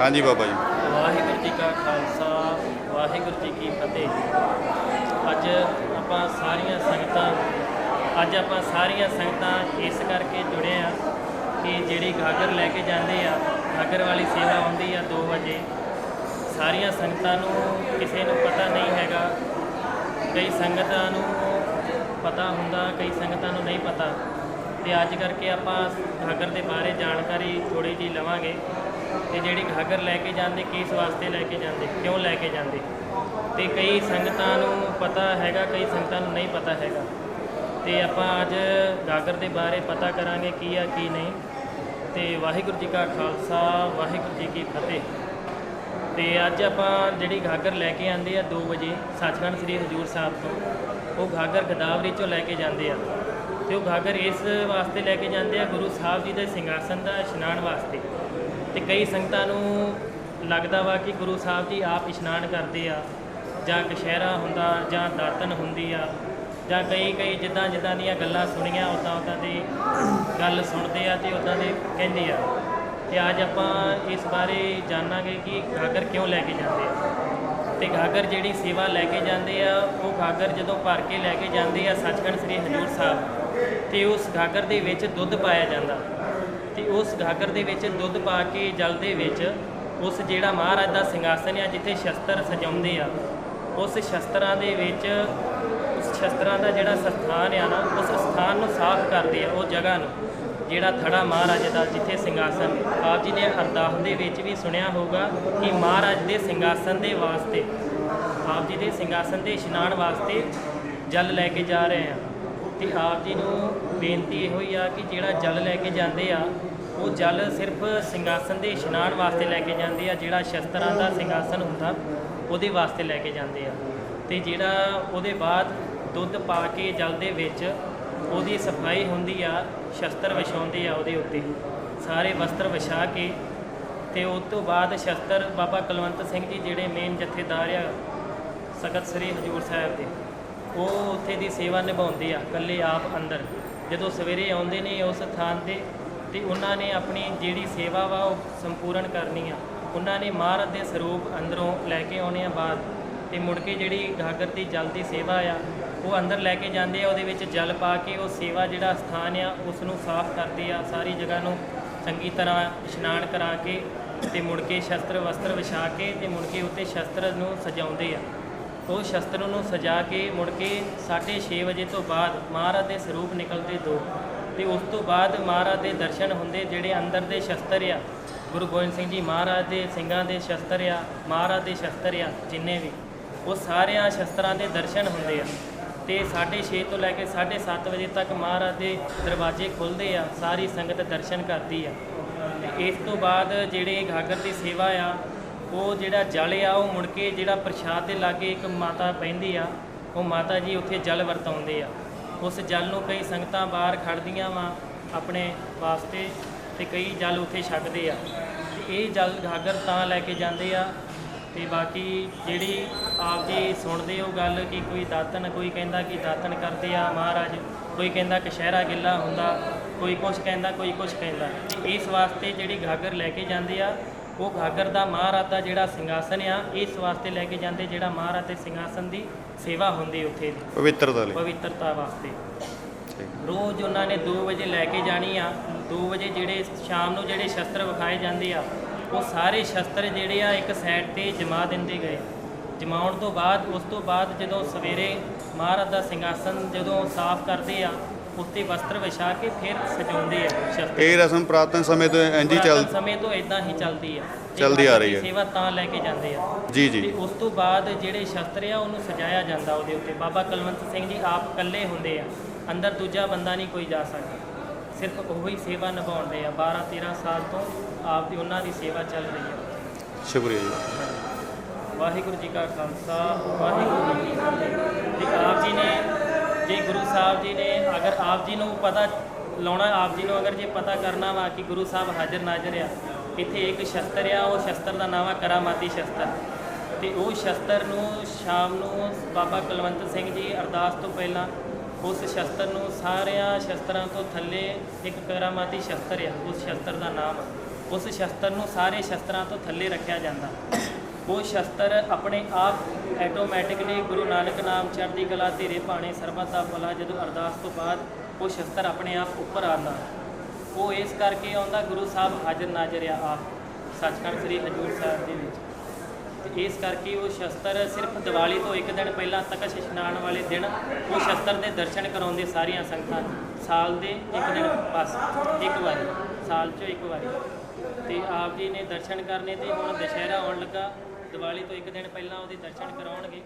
ਹਾਂਜੀ ਬਾਬਾ ਜੀ। ਵਾਹਿਗੁਰੂ ਜੀ ਕਾ ਖਾਲਸਾ, ਵਾਹਿਗੁਰੂ ਜੀ ਕੀ ਫਤਿਹ। ਅੱਜ ਆਪਾਂ ਸਾਰੀਆਂ ਸੰਗਤਾਂ, ਅੱਜ ਆਪਾਂ ਸਾਰੀਆਂ ਸੰਗਤਾਂ ਇਸ ਕਰਕੇ ਜੁੜੇ ਆ ਕਿ ਜਿਹੜੀ ਗਾਗਰ ਲੈ ਕੇ ਜਾਂਦੇ ਆ, ਗਾਗਰ ਵਾਲੀ ਸੇਵਾ ਆਉਂਦੀ ਆ 2 ਵਜੇ। ਸਾਰੀਆਂ ਸੰਗਤਾਂ ਨੂੰ ਕਿਸੇ ਨੂੰ ਪਤਾ ਨਹੀਂ ਹੈਗਾ। ਕਈ ਸੰਗਤਾਂ ਨੂੰ ਪਤਾ ਹੁੰਦਾ, ਕਈ ਸੰਗਤਾਂ ਨੂੰ ਨਹੀਂ ਪਤਾ। ਤੇ ਅੱਜ ਕਰਕੇ ਆਪਾਂ ਗਾਗਰ ਦੇ ਬਾਰੇ ਜਾਣਕਾਰੀ ਥੋੜੀ ਜੀ ਲਵਾਂਗੇ। ਤੇ ਜਿਹੜੀ ਘਾਗਰ ਲੈ ਕੇ ਜਾਂਦੇ, ਕਿਸ ਵਾਸਤੇ ਲੈ ਕੇ ਜਾਂਦੇ, ਕਿਉਂ ਲੈ ਕੇ ਜਾਂਦੇ? ਤੇ ਕਈ ਸੰਗਤਾਂ ਨੂੰ ਪਤਾ ਹੈਗਾ, ਕਈ ਸੰਗਤਾਂ ਨੂੰ ਨਹੀਂ ਪਤਾ ਹੈਗਾ। ਤੇ ਆਪਾਂ ਅੱਜ ਗਾਗਰ ਦੇ ਬਾਰੇ ਪਤਾ ਕਰਾਂਗੇ ਕੀ ਆ, ਕੀ ਨਹੀਂ। ਤੇ ਵਾਹਿਗੁਰੂ ਜੀ ਕਾ ਖਾਲਸਾ, ਵਾਹਿਗੁਰੂ ਜੀ ਕੀ ਫਤਿਹ। ਤੇ ਅੱਜ ਆਪਾਂ ਜਿਹੜੀ ਘਾਗਰ ਲੈ ਕੇ ਆਂਦੇ ਆ 2 ਵਜੇ, ਸੱਚਖੰਡ ਸ੍ਰੀ ਹਜੂਰ ਸਾਹਿਬ ਤੋਂ, ਉਹ ਘਾਗਰ ਗਦਾਵਰੀ ਚੋਂ ਲੈ ਕੇ ਜਾਂਦੇ ਆ। ਤੇ ਉਹ ਘਾਗਰ ਇਸ ਵਾਸਤੇ ਲੈ ਕੇ ਜਾਂਦੇ ਆ, ਗੁਰੂ ਸਾਹਿਬ ਜੀ ਦੇ ਸਿੰਘਾਸਨ ਦਾ ਇਸ਼ਨਾਨ ਵਾਸਤੇ। ਤੇ ਕਈ ਸੰਗਤਾਂ ਨੂੰ ਲੱਗਦਾ ਵਾ ਕਿ ਗੁਰੂ ਸਾਹਿਬ ਜੀ ਆਪ ਇਸ਼ਨਾਨ ਕਰਦੇ ਆ, ਜਾਂ ਕਸ਼ਹਿਰਾ ਹੁੰਦਾ, ਜਾਂ ਦਾਤਨ ਹੁੰਦੀ ਆ, ਜਾਂ ਕਈ ਕਈ ਜਿੱਦਾਂ ਜਿੱਦਾਂ ਦੀਆਂ ਗੱਲਾਂ ਸੁਣੀਆਂ, ਉਦਾਂ ਉਦਾਂ ਦੀ ਗੱਲ ਸੁਣਦੇ ਆ ਤੇ ਉਦਾਂ ਦੇ ਕਹਿੰਦੇ ਆ। ਤੇ ਅੱਜ ਆਪਾਂ ਇਸ ਬਾਰੇ ਜਾਣਾਂਗੇ ਕਿ ਗਾਗਰ ਕਿਉਂ ਲੈ ਕੇ ਜਾਂਦੇ ਆ। ਤੇ ਗਾਗਰ ਜਿਹੜੀ ਸੇਵਾ ਲੈ ਕੇ ਜਾਂਦੇ ਆ, ਉਹ ਗਾਗਰ ਜਦੋਂ ਭਰ ਕੇ ਲੈ ਕੇ ਜਾਂਦੇ ਆ ਸੱਚਖੰਡ ਸ੍ਰੀ ਹਜੂਰ ਸਾਹਿਬ, ਤੇ ਉਸ ਗਾਗਰ ਦੇ ਵਿੱਚ ਦੁੱਧ ਪਾਇਆ ਜਾਂਦਾ। ਤੇ ਉਸ ਗਾਗਰ ਦੇ ਵਿੱਚ ਦੁੱਧ ਪਾ ਕੇ ਜਲ ਦੇ ਵਿੱਚ ਉਸ ਜਿਹੜਾ ਮਹਾਰਾਜ ਦਾ ਸਿੰਘਾਸਨ ਆ, ਜਿੱਥੇ ਸ਼ਸਤਰ ਸਜਾਉਂਦੇ ਆ, ਉਸ ਸ਼ਸਤਰਾਂ ਦੇ ਵਿੱਚ, ਉਸ ਸ਼ਸਤਰਾਂ ਦਾ ਜਿਹੜਾ ਸਥਾਨ ਆ ਨਾ, ਉਸ ਸਥਾਨ ਨੂੰ ਸਾਫ਼ ਕਰਦੇ ਆ ਉਹ ਜਗ੍ਹਾ ਨੂੰ, ਜਿਹੜਾ ਥੜਾ ਮਹਾਰਾਜ ਦਾ ਜਿੱਥੇ ਸਿੰਘਾਸਨ ਆਪ ਜੀ ਨੇ ਅਰਦਾਸ ਦੇ ਵਿੱਚ ਵੀ ਸੁਣਿਆ ਹੋਊਗਾ ਕਿ ਮਹਾਰਾਜ ਦੇ ਸਿੰਘਾਸਨ ਦੇ ਵਾਸਤੇ, ਆਪ ਜੀ ਦੇ ਸਿੰਘਾਸਨ ਦੇ ਇਸ਼ਨਾਨ ਵਾਸਤੇ ਜਲ ਲੈ ਕੇ ਜਾ ਰਹੇ ਆ। ਤੇ ਆਪ ਜੀ ਨੂੰ ਬੇਨਤੀ ਇਹੋ ਹੀ ਆ ਕਿ ਜਿਹੜਾ ਜਲ ਲੈ ਕੇ ਜਾਂਦੇ ਆ, ਉਹ ਜਲ ਸਿਰਫ ਸਿੰਘਾਸਨ ਦੇ ਇਸ਼ਨਾਨ ਵਾਸਤੇ ਲੈ ਕੇ ਜਾਂਦੇ ਆ, ਜਿਹੜਾ ਸ਼ਸਤਰਾਂ ਦਾ ਸਿੰਘਾਸਨ ਹੁੰਦਾ, ਉਹਦੇ ਵਾਸਤੇ ਲੈ ਕੇ ਜਾਂਦੇ ਆ। ਤੇ ਜਿਹੜਾ ਉਹਦੇ ਬਾਅਦ ਦੁੱਧ ਪਾ ਕੇ ਜਲ ਦੇ ਵਿੱਚ ਉਹਦੀ ਸਫ਼ਾਈ ਹੁੰਦੀ ਆ, ਸ਼ਸਤਰ ਵਿਛਾਉਂਦੇ ਆ ਉਹਦੇ ਉੱਤੇ। ਸਾਰੇ ਵਸਤਰ ਵਿਛਾ ਕੇ ਤੇ ਉਸ ਤੋਂ ਬਾਅਦ ਸ਼ਸਤਰ ਬਾਬਾ ਕੁਲਵੰਤ ਸਿੰਘ ਜੀ ਜਿਹੜੇ ਮੇਨ ਜਥੇਦਾਰ ਆ, ਸਖਤ ਸ੍ਰੀ ਹਜੂਰ ਸਾਹਿਬ ਦੇ। ਉਹ ਉੱਥੇ ਦੀ ਸੇਵਾ ਨਿਭਾਉਂਦੇ ਆ, ਇਕੱਲੇ ਆਪ ਅੰਦਰ। ਜਦੋਂ ਸਵੇਰੇ ਆਉਂਦੇ ਨੇ ਉਸ ਥਾਂ ਤੇ ਤੇ ਉਹਨਾਂ ਨੇ ਆਪਣੀ ਜਿਹੜੀ ਸੇਵਾ ਵਾ ਉਹ ਸੰਪੂਰਨ ਕਰਨੀ ਆ। ਉਹਨਾਂ ਨੇ ਮਹਾਰਾਜ ਦੇ ਸਰੂਪ ਅੰਦਰੋਂ ਲੈ ਕੇ ਆਉਣੇ ਆ ਬਾਅਦ ਤੇ ਮੁੜ ਕੇ ਜਿਹੜੀ ਗਾਗਰ ਦੀ ਜਲ ਦੀ ਸੇਵਾ ਆ, ਉਹ ਅੰਦਰ ਲੈ ਕੇ ਜਾਂਦੇ ਆ, ਉਹਦੇ ਵਿੱਚ ਜਲ ਪਾ ਕੇ ਉਹ ਸੇਵਾ ਜਿਹੜਾ ਸਥਾਨ ਆ ਉਸ ਨੂੰ ਸਾਫ਼ ਕਰਦੇ ਆ, ਸਾਰੀ ਜਗ੍ਹਾ ਨੂੰ ਚੰਗੀ ਤਰ੍ਹਾਂ ਇਸ਼ਨਾਨ ਕਰਾ ਕੇ ਤੇ ਮੁੜ ਕੇ ਸ਼ਸਤਰ ਵਸਤਰ ਵਿਛਾ ਕੇ ਤੇ ਮੁੜ ਕੇ ਉੱਤੇ ਸ਼ਸਤਰ ਨੂੰ ਸਜਾਉਂਦੇ ਆ। ਉਹ ਸ਼ਸਤਰ ਨੂੰ ਸਜਾ ਕੇ ਮੁੜ ਕੇ 6:30 ਵਜੇ ਤੋਂ ਬਾਅਦ ਮਹਾਰਾਜ ਦੇ ਸਰੂਪ ਨਿਕਲਦੇ ਦੋ ਤੇ ਉਸ ਤੋਂ ਬਾਅਦ ਮਹਾਰਾਜ ਦੇ ਦਰਸ਼ਨ ਹੁੰਦੇ ਜਿਹੜੇ ਅੰਦਰ ਦੇ ਸ਼ਸਤਰ ਆ। ਗੁਰੂ ਗੋਬਿੰਦ ਸਿੰਘ ਜੀ ਮਹਾਰਾਜ ਦੇ ਸਿੰਘਾਂ ਦੇ ਸ਼ਸਤਰ ਆ, ਮਹਾਰਾਜ ਦੇ ਸ਼ਸਤਰ ਆ, ਜਿੰਨੇ ਵੀ। ਉਹ ਸਾਰਿਆਂ ਸ਼ਸਤਰਾਂ ਦੇ ਦਰਸ਼ਨ ਹੁੰਦੇ ਆ। ਤੇ 6:30 ਤੋਂ ਲੈ ਕੇ 7:30 ਵਜੇ ਤੱਕ ਮਹਾਰਾਜ ਦੇ ਦਰਵਾਜ਼ੇ ਖੁੱਲਦੇ ਆ, ਸਾਰੀ ਸੰਗਤ ਦਰਸ਼ਨ ਕਰਦੀ ਆ। ਤੇ ਇਸ ਤੋਂ ਬਾਅਦ ਜਿਹੜੇ ਗਾਗਰ ਦੀ ਸੇਵਾ ਆ ਉਹ ਜਿਹੜਾ ਜਲ ਆ, ਉਹ ਮੁੜ ਕੇ ਜਿਹੜਾ ਪ੍ਰਸ਼ਾਦ ਦੇ ਲਾਗੇ ਇੱਕ ਮਾਤਾ ਪੈਂਦੀ ਆ, ਉਹ ਮਾਤਾ ਜੀ ਉੱਥੇ ਜਲ ਵਰਤਾਉਂਦੇ ਆ। ਉਸ ਜਲ ਨੂੰ ਕਈ ਸੰਗਤਾਂ ਬਾਹਰ ਖੜਦੀਆਂ ਵਾ ਆਪਣੇ ਵਾਸਤੇ ਤੇ ਕਈ ਜਲ ਉੱਥੇ ਛਕਦੇ ਆ। ਤੇ ਇਹ ਜਲ ਗਾਗਰ ਤਾਂ ਲੈ ਕੇ ਜਾਂਦੇ ਆ ਤੇ ਬਾਕੀ ਜਿਹੜੀ ਆਪ ਜੀ ਸੁਣਦੇ ਹੋ ਗੱਲ ਕਿ ਕੋਈ ਦਾਤਨ ਕੋਈ ਕਹਿੰਦਾ ਕਿ ਦਾਤਨ ਕਰਦੇ ਆ ਮਹਾਰਾਜ, ਕੋਈ ਕਹਿੰਦਾ ਕਸ਼ਹਿਰਾ ਗਿੱਲਾ ਹੁੰਦਾ, ਕੋਈ ਕੁਛ ਕਹਿੰਦਾ, ਕੋਈ ਕੁਛ ਕਹਿੰਦਾ। ਇਸ ਵਾਸਤੇ ਜਿਹੜੀ ਗਾਗਰ ਲੈ ਕੇ ਜਾਂਦੇ ਆ ਉਹ ਗਾਗਰ ਦਾ ਮਹਾਰਾਜ ਦਾ ਜਿਹੜਾ ਸਿੰਘਾਸਨ ਆ ਇਸ ਵਾਸਤੇ ਲੈ ਕੇ ਜਾਂਦੇ ਜਿਹੜਾ ਮਹਾਰਾਜ ਦੇ ਸਿੰਘਾਸਨ ਦੀ ਸੇਵਾ ਹੁੰਦੀ ਉੱਥੇ ਦੀ। ਪਵਿੱਤਰਤਾ ਲਈ। ਪਵਿੱਤਰਤਾ ਵਾਸਤੇ। ਰੋਜ਼ ਉਹਨਾਂ ਨੇ 2 ਵਜੇ ਲੈ ਕੇ ਜਾਣੀ ਆ। 2 ਵਜੇ ਜਿਹੜੇ ਸ਼ਾਮ ਨੂੰ ਜਿਹੜੇ ਸ਼ਸਤਰ ਵਿਖਾਏ ਜਾਂਦੇ ਆ ਉਹ ਸਾਰੇ ਸ਼ਸਤਰ ਜਿਹੜੇ ਆ ਇੱਕ ਸਾਈਡ ਤੇ ਜਮਾ ਦਿੰਦੇ ਗਏ। ਜਮਾਉਣ ਤੋਂ ਬਾਅਦ ਉਸ ਤੋਂ ਬਾਅਦ ਜਦੋਂ ਸਵੇਰੇ ਮਹਾਰਾਜ ਦਾ ਸਿੰਘਾਸਨ ਜਦੋਂ ਸਾਫ਼ ਕਰਦੇ ਆ ਉੱਤੇ ਵਸਤਰ ਵਿਛਾ ਕੇ ਫਿਰ ਸਜਾਉਂਦੇ ਆ ਸ਼ਸਤਰ। ਇਹ ਰਸਮ ਪ੍ਰਾਤਨ ਸਮੇਂ ਤੋਂ ਇੰਝ ਹੀ ਚੱਲ ਸਮੇਂ ਤੋਂ ਇਦਾਂ ਹੀ ਚੱਲਦੀ ਆ। ਚੱਲਦੀ ਆ ਰਹੀ ਹੈ। ਸੇਵਾ ਤਾਂ ਲੈ ਕੇ ਜਾਂਦੇ ਆ। ਜੀ ਤੇ ਜੀ ਉਸ ਤੋਂ ਬਾਅਦ ਜਿਹੜੇ ਸ਼ਸਤਰ ਆ ਉਹਨੂੰ ਸਜਾਇਆ ਜਾਂਦਾ ਉਹਦੇ ਉੱਤੇ। ਬਾਬਾ ਕੁਲਵੰਤ ਸਿੰਘ ਜੀ ਆਪ ਇਕੱਲੇ ਹੁੰਦੇ ਆ। ਅੰਦਰ ਦੂਜਾ ਬੰਦਾ ਨਹੀਂ ਕੋਈ ਜਾ ਸਕਦਾ। ਸਿਰਫ ਉਹੀ ਸੇਵਾ ਨਿਭਾਉਂਦੇ ਆ। 12 13 ਸਾਲ ਤੋਂ ਆਪ ਦੀ ਉਹਨਾਂ ਦੀ ਸੇਵਾ ਚੱਲ ਰਹੀ ਹੈ ਸ਼ੁਕਰੀਆ ਜੀ। ਵਾਹਿਗੁਰੂ ਜੀ ਕਾ ਖਾਲਸਾ ਵਾਹਿਗੁਰੂ ਜੇ ਗੁਰੂ ਸਾਹਿਬ ਜੀ ਨੇ ਅਗਰ ਆਪ ਜੀ ਨੂੰ ਪਤਾ ਲਾਉਣਾ, ਆਪ ਜੀ ਨੂੰ ਅਗਰ ਜੇ ਪਤਾ ਕਰਨਾ ਵਾ ਕਿ ਗੁਰੂ ਸਾਹਿਬ ਹਾਜ਼ਰ ਨਾਜ਼ਰ ਆ, ਇੱਥੇ ਇੱਕ ਸ਼ਸਤਰ ਆ, ਉਹ ਸ਼ਸਤਰ ਦਾ ਨਾਮ ਆ ਕਰਾਮਾਤੀ ਸ਼ਸਤਰ। ਤੇ ਉਹ ਸ਼ਸਤਰ ਨੂੰ ਸ਼ਾਮ ਨੂੰ ਬਾਬਾ ਕੁਲਵੰਤ ਸਿੰਘ ਜੀ ਅਰਦਾਸ ਤੋਂ ਪਹਿਲਾਂ ਉਸ ਸ਼ਸਤਰ ਨੂੰ ਸਾਰਿਆਂ ਸ਼ਸਤਰਾਂ ਤੋਂ ਥੱਲੇ ਇੱਕ ਕਰਾਮਾਤੀ ਸ਼ਸਤਰ ਆ, ਉਸ ਸ਼ਸਤਰ ਦਾ ਨਾਮ ਉਸ ਸ਼ਸਤਰ ਨੂੰ ਸਾਰੇ ਸ਼ਸਤਰਾਂ ਤੋਂ ਥੱਲੇ ਰੱਖਿਆ ਜਾਂਦਾ। ਉਹ ਸ਼ਸਤਰ ਆਪਣੇ ਆਪ ਆਟੋਮੈਟਿਕਲੀ ਗੁਰੂ ਨਾਨਕ ਨਾਮ ਚੜ੍ਹਦੀ ਕਲਾ, ਧੀਰੇ ਭਾਣੇ, ਸਰਬਤ ਦਾ ਭਲਾ, ਜਦੋਂ ਅਰਦਾਸ ਤੋਂ ਬਾਅਦ ਉਹ ਸ਼ਸਤਰ ਆਪਣੇ ਆਪ ਉੱਪਰ ਆਉਂਦਾ। ਉਹ ਇਸ ਕਰਕੇ ਆਉਂਦਾ, ਗੁਰੂ ਸਾਹਿਬ ਹਾਜ਼ਰ ਨਾਜ਼ਰ ਆ ਆਪ। ਸੱਚਖੰਡ ਸ੍ਰੀ ਹਜੂਰ ਸਾਹਿਬ ਦੇ ਵਿੱਚ। ਤੇ ਇਸ ਕਰਕੇ ਉਹ ਸ਼ਸਤਰ ਸਿਰਫ ਦੀਵਾਲੀ ਤੋਂ ਇੱਕ ਦਿਨ ਪਹਿਲਾਂ ਤੱਕ ਇਸ਼ਨਾਨ ਵਾਲੇ ਦਿਨ ਉਹ ਸ਼ਸਤਰ ਦੇ ਦਰਸ਼ਨ ਕਰਾਉਂਦੇ ਸਾਰੀਆਂ ਸੰਗਤਾਂ ਸਾਲ ਦੇ ਇੱਕ ਦਿਨ ਬਸ, ਇੱਕ ਵਾਰੀ। ਸਾਲ 'ਚੋਂ ਇੱਕ ਵਾਰੀ। ਤੇ ਆਪ ਜੀ ਨੇ ਦਰਸ਼ਨ ਕਰਨੇ ਤੇ ਹੁਣ ਦੁਸ਼ਹਿਰਾ ਆਉਣ ਲੱਗਾ। ਦੀਵਾਲੀ ਤੋਂ ਇੱਕ ਦਿਨ ਪਹਿਲਾਂ ਉਹਦੇ ਦਰਸ਼ਨ ਕਰਾਉਣਗੇ।